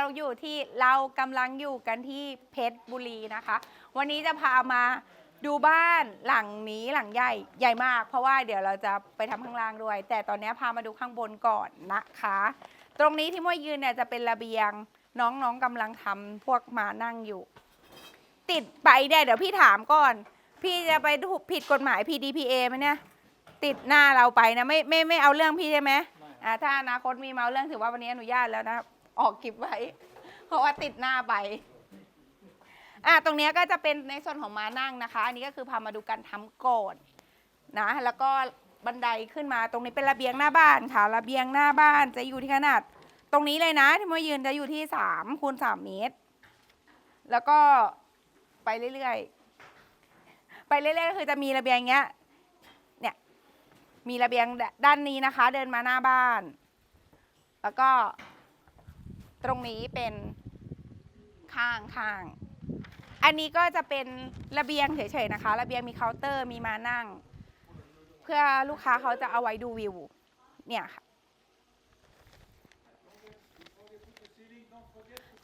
เราอยู่ที่เรากำลังอยู่กันที่เพชรบุรีนะคะ วันนี้จะพามาดูบ้านหลังนี้หลังใหญ่ใหญ่มาก เพราะว่าเดี๋ยวเราจะไปทำข้างล่างด้วย แต่ตอนนี้พามาดูข้างบนก่อนนะคะ ตรงนี้ที่มวยยืนเนี่ยจะเป็นระเบียงน้องๆกำลังทำพวกมานั่งอยู่ ติดไปเนี่ยเดี๋ยวพี่ถามก่อน พี่จะไปถูกผิดกฎหมาย PDPA ไหมเนี่ยติดหน้าเราไปนะไม่ไม่ไม่เอาเรื่องพี่ใช่ไหมอ่าถ้าอนาคตมีมาเอาเรื่องถือว่าวันนี้อนุญาตแล้วนะ ออกคลิปไว้ เพราะว่าติดหน้าไปอะตรงนี้ก็จะเป็นในส่วนของมานั่งนะคะ อันนี้ก็คือพามาดูการทำก่อนนะ แล้วก็บันไดขึ้นมาตรงนี้เป็นระเบียงหน้าบ้านค่ะ ระเบียงหน้าบ้านจะอยู่ที่ขนาด ตรงนี้เลยนะ ที่มายืนจะอยู่ที่สามคูณสามเมตร แล้วก็ไปเรื่อยๆ ไปเรื่อยๆก็คือจะมีระเบียงเงี้ย เนี่ย มีระเบียงด้านนี้นะคะ เดินมาหน้าบ้าน แล้วก็ ตรงนี้เป็นข้างข้าง อันนี้ก็จะเป็นระเบียงเฉยๆนะคะ ระเบียงมีเคาน์เตอร์มีมานั่ง เพื่อลูกค้าเขาจะเอาไว้ดูวิว เนี่ยค่ะ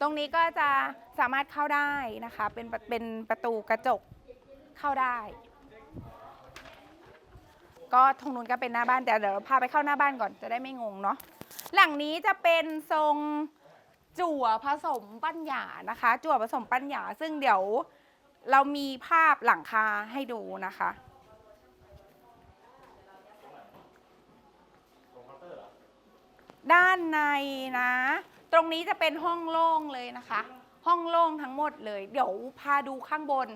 ตรงนี้ก็จะสามารถเข้าได้นะคะ เป็นเป็นประตูกระจกเข้าได้ ก็ทงนู้นก็เป็นหน้าบ้านแต่เดี๋ยวเราพาไปเข้าหน้าบ้านก่อนจะได้ไม่งงเนาะหลังนี้จะเป็นทรง จั่วผสมปัญญานะคะ จั่วผสมปัญญาซึ่งเดี๋ยวเรามีภาพหลังคาให้ดูนะคะ ด้านในนะ ตรงนี้จะเป็นห้องโล่งเลยนะคะ ห้องโล่งทั้งหมดเลย เดี๋ยวพาดูข้างบน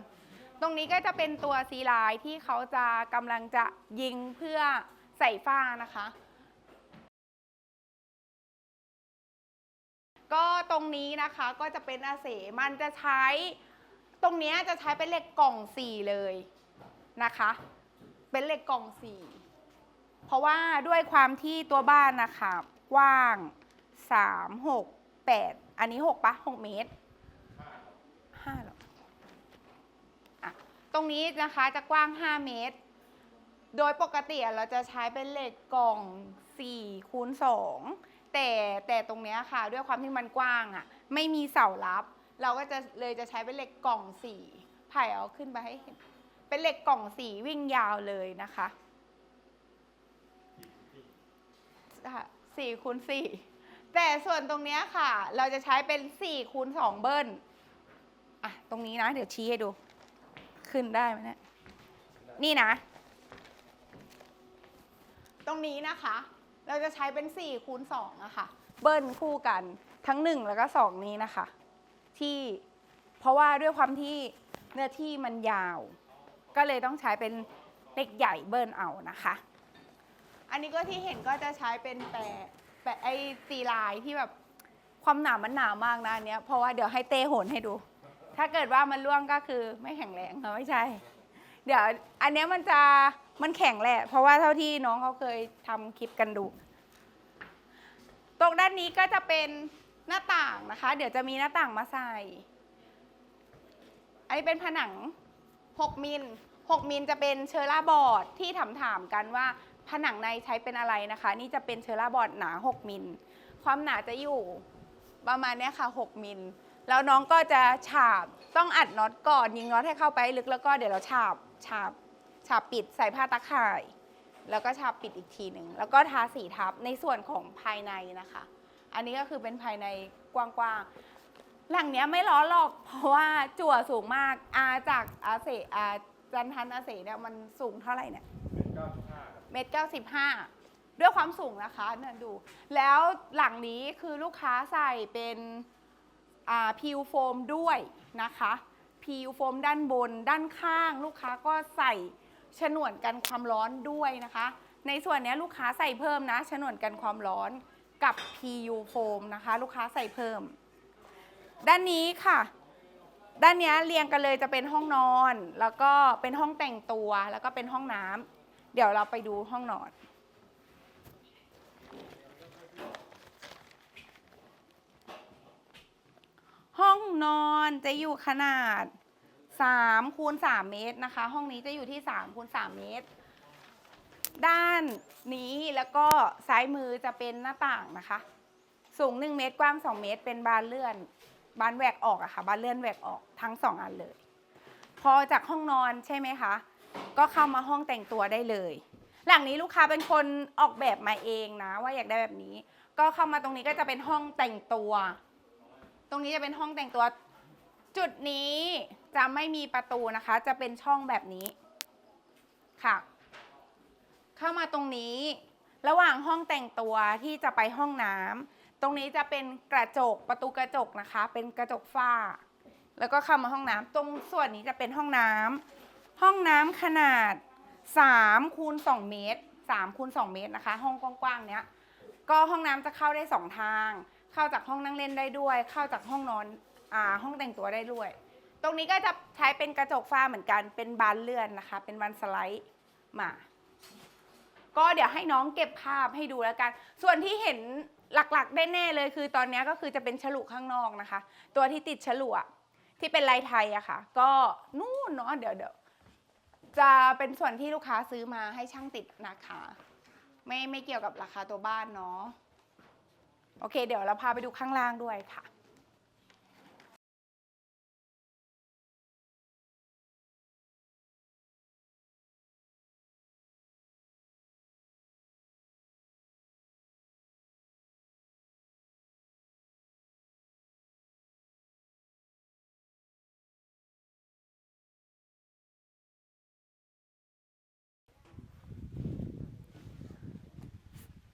ตรงนี้ก็จะเป็นตัวซีไลน์ที่เขาจะกำลังจะยิงเพื่อใส่ฝ้านะคะ ก็ตรงนี้นะคะก็จะเป็นอาเสมันจะใช้ ตรงนี้จะใช้เป็นเหล็กกล่องสี่เลยนะคะ เป็นเหล็กกล่องสี่เพราะว่าด้วยความที่ตัวบ้านนะคะกว้างสามหกแปดอันนี้หกปะหกเมตรห้าหรออะตรงนี้นะคะจะกว้าง5เมตร โดยปกติเราจะใช้เป็นเหล็กกล่อง4คูณ2 แต่แต่ตรงเนี้ยค่ะ ด้วยความที่มันกว้างอะ ไม่มีเสารับ เราก็จะเลยจะใช้เป็นเหล็กกล่อง4ไผ่เอาขึ้นไปให้เห็น เป็นเหล็กกล่องสีวิ่งยาวเลยนะคะสี่คูณสี่แต่ส่วนตรงเนี้ยค่ะ เราจะใช้เป็นสี่คูณสองเบิ้ลอะตรงนี้นะ เดี๋ยวชี้ให้ดู ขึ้นได้ไหมเนี่ยนี่นะ ตรงนี้นะคะ เราจะใช้เป็น4คูณ2อะค่ะ เบิ้ลคู่กันทั้ง 1 แล้วก็ 2 นี้นะคะ ที่เพราะว่าด้วยความที่เนื้อที่มันยาว ก็เลยต้องใช้เป็นเล็กใหญ่เบิ้ลเอานะคะ อันนี้ก็ที่เห็นก็จะใช้เป็นแปะแปะไอ้ตีลายที่แบบความหนามันหนามากนะอันเนี้ยเพราะว่าเดี๋ยวให้เต้โหนให้ดู ถ้าเกิดว่ามันร่วงก็คือไม่แข็งแรงค่ะไม่ใช่ เดี๋ยวอันเนี้ยมันจะ มันแข็งแหละ เพราะว่าเท่าที่น้องเขาเคยทำคลิปกันดู ตรงด้านนี้ก็จะเป็นหน้าต่างนะคะ เดี๋ยวจะมีหน้าต่างมาใส่ อันนี้เป็นผนัง 6 มิล 6 มิลจะเป็นเชอร่าบอร์ดที่ถามถามๆกันว่าผนังในใช้เป็นอะไรนะคะ นี่จะเป็นเชอร่าบอร์ดหนา 6 มิล ความหนาจะอยู่ประมาณนี้ค่ะ 6 มิล แล้วน้องก็จะฉาบต้องอัดน็อตก่อนยิงน็อตให้เข้าไปลึกแล้วก็เดี๋ยวเราฉาบฉาบาบปิดใส่ผ้าตะข่าย แล้วก็ฉาบปิดอีกทีหนึ่งแล้วก็ทาสีทับในส่วนของภายในนะคะ อันนี้ก็คือเป็นภายในกว้างๆหลังเนี้ยไม่ล้อหรอกเพราะว่าจั่วสูงมากอาจากอาเสอาจันทันอาเสเนี่ยมันสูงเท่าไหร่เนี่ยเมตรเก้าสิบห้าด้วยความสูงนะคะเนี่ยดู แล้วหลังนี้คือลูกค้าใส่เป็นอ่าพิวโฟมด้วยนะคะพิวโฟมด้านบนด้านข้าง ลูกค้าก็ใส่ ฉนวนกันความร้อนด้วยนะคะ ในส่วนนี้ลูกค้าใส่เพิ่มนะ ฉนวนกันความร้อนกับ PU โฟมนะคะ ลูกค้าใส่เพิ่ม ด้านนี้ค่ะ ด้านนี้เรียงกันเลยจะเป็นห้องนอน แล้วก็เป็นห้องแต่งตัวแล้วก็เป็นห้องน้ำเดี๋ยวเราไปดูห้องนอนห้องนอนจะอยู่ขนาด 3คูณ3เมตรนะคะ ห้องนี้จะอยู่ที่3คูณ3เมตร ด้านนี้แล้วก็ซ้ายมือจะเป็นหน้าต่างนะคะ สูง 1 เมตรกว้าง 2 เมตร เป็นบานเลื่อน บานแหวกออกอะค่ะ บานเลื่อนแหวกออกทั้ง 2 อันเลย พอจากห้องนอนใช่ไหมคะ ก็เข้ามาห้องแต่งตัวได้เลย หลังนี้ลูกค้าเป็นคนออกแบบมาเองนะ ว่าอยากได้แบบนี้ ก็เข้ามาตรงนี้ก็จะเป็นห้องแต่งตัว ตรงนี้จะเป็นห้องแต่งตัว จุดนี้ จะไม่มีประตูนะคะ จะเป็นช่องแบบนี้ค่ะ เข้ามาตรงนี้ ระหว่างห้องแต่งตัวที่จะไปห้องน้ำตรงนี้จะเป็นกระจกประตูกระจกนะคะ เป็นกระจกฝ้า แล้วก็เข้ามาห้องน้ำตรงส่วนนี้จะเป็นห้องน้ำห้องน้ำขนาด3คูณ2เมตร3คูณ2เมตรนะคะ ห้องกว้างๆเนี้ยก็ห้องน้ำจะเข้าได้สองทาง เข้าจากห้องนั่งเล่นได้ด้วย เข้าจากห้องนอนอ่าห้องแต่งตัวได้ด้วย ตรงนี้ก็จะใช้เป็นกระจกฝ้าเหมือนกัน เป็นบานเลื่อนนะคะ เป็นบานสไลด์มา ก็เดี๋ยวให้น้องเก็บภาพให้ดูแล้วกัน ส่วนที่เห็นหลักๆได้แน่เลย คือตอนนี้ก็คือจะเป็นฉลุข้างนอกนะคะ ตัวที่ติดฉลุอะที่เป็นลายไทยอะค่ะ ก็นู่นเนาะเดี๋ยวเดี๋ยวจะเป็นส่วนที่ลูกค้าซื้อมาให้ช่างติดนะคะ ไม่ไม่เกี่ยวกับราคาตัวบ้านเนาะโอเค เดี๋ยวเราพาไปดูข้างล่างด้วยค่ะ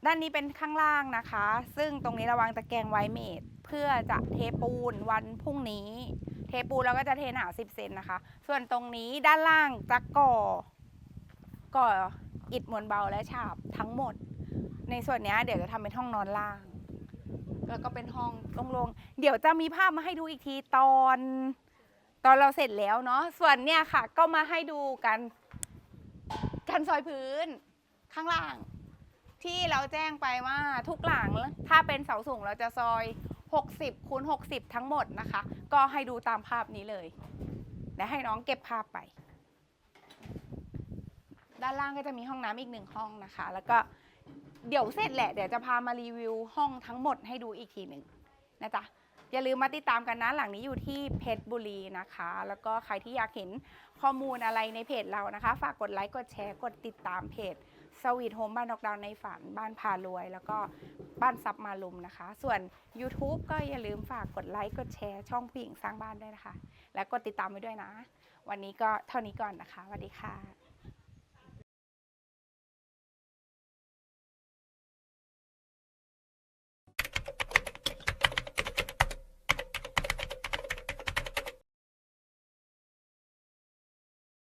ด้านนี้เป็นข้างล่างนะคะ ซึ่งตรงนี้ระวางตะแกรงไวเมดเพื่อจะเทปูนวันพรุ่งนี้ เทปูนแล้วก็จะเทหนา10เซนนะคะ ส่วนตรงนี้ด้านล่างจะก่อ ก่ออิฐมวลเบาและฉาบทั้งหมด ในส่วนนี้เดี๋ยวจะทำเป็นห้องนอนล่าง แล้วก็เป็นห้องโล่งๆเดี๋ยวจะมีภาพมาให้ดูอีกทีตอน ตอนเราเสร็จแล้วเนาะ ส่วนเนี่ยค่ะ ก็มาให้ดูกันกันซอยพื้นข้างล่าง ที่เราแจ้งไปว่าทุกหลังถ้าเป็นเสาสูงเราจะซอย 60คูณ60 ทั้งหมดนะคะ ก็ให้ดูตามภาพนี้เลยและให้น้องเก็บภาพไป ด้านล่างก็จะมีห้องน้ำอีกหนึ่งห้องนะคะ แล้วก็เดี๋ยวเสร็จแหละเดี๋ยวจะพามารีวิวห้องทั้งหมดให้ดูอีกทีหนึ่งนะจ๊ะอย่าลืมมาติดตามกันนะหลังนี้อยู่ที่เพชรบุรีนะคะ แล้วก็ใครที่อยากเห็นข้อมูลอะไรในเพจเรานะคะ ฝากกดไลค์กดแชร์กดติดตามเพจ สวีทโฮมบ้านดอกดาวในฝันบ้านพารวย แล้วก็บ้านซับมาลุมนะคะ ส่วน YouTube ก็อย่าลืมฝากกดไลค์กดแชร์ช่องผู้หญิงสร้างบ้านด้วยนะคะ และกดติดตามไว้ด้วยนะ วันนี้ก็เท่านี้ก่อนนะคะสวัสดีค่ะ